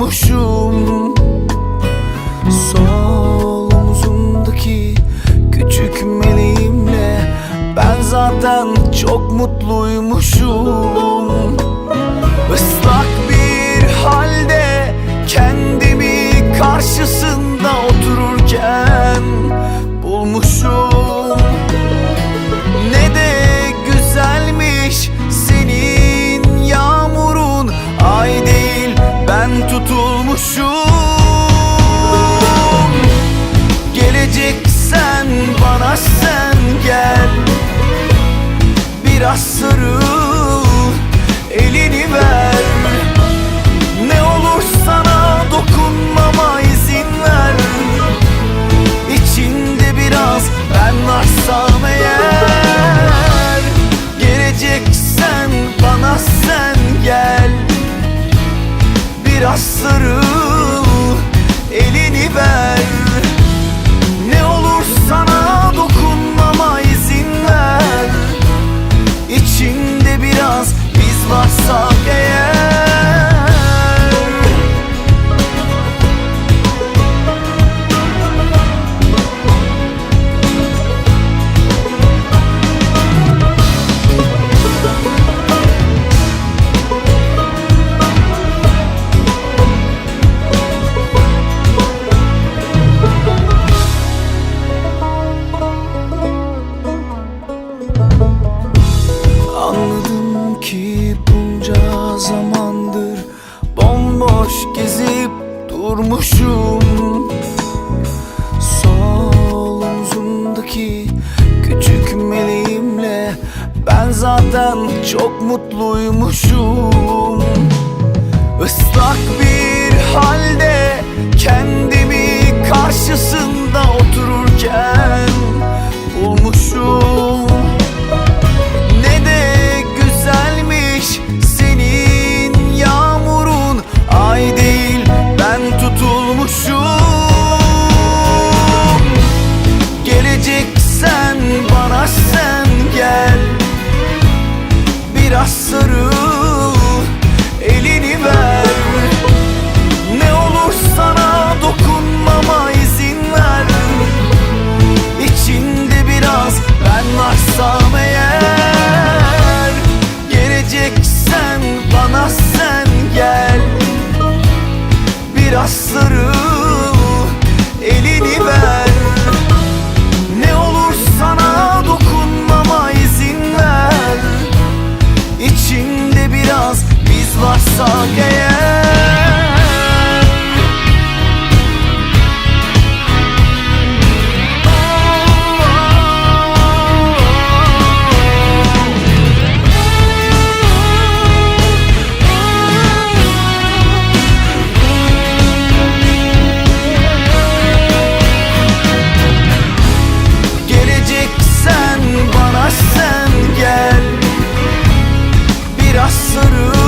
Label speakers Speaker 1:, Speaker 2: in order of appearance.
Speaker 1: tutulmuşum Sol omzumdaki küçük meleğimle Ben zaten çok mutluymuşum. Islak tutulmuşum Geleceksen bana sen gel. Biraz sarıl elini ver. Ne olur sana dokunmama izin ver. İçinde biraz ben varsam eğer. Geleceksen bana sen gel. Biraz sarıl elini durmuşum Sol omzumdaki küçük meleğimle Ben zaten çok mutluymuşum. Islak Biraz sarıl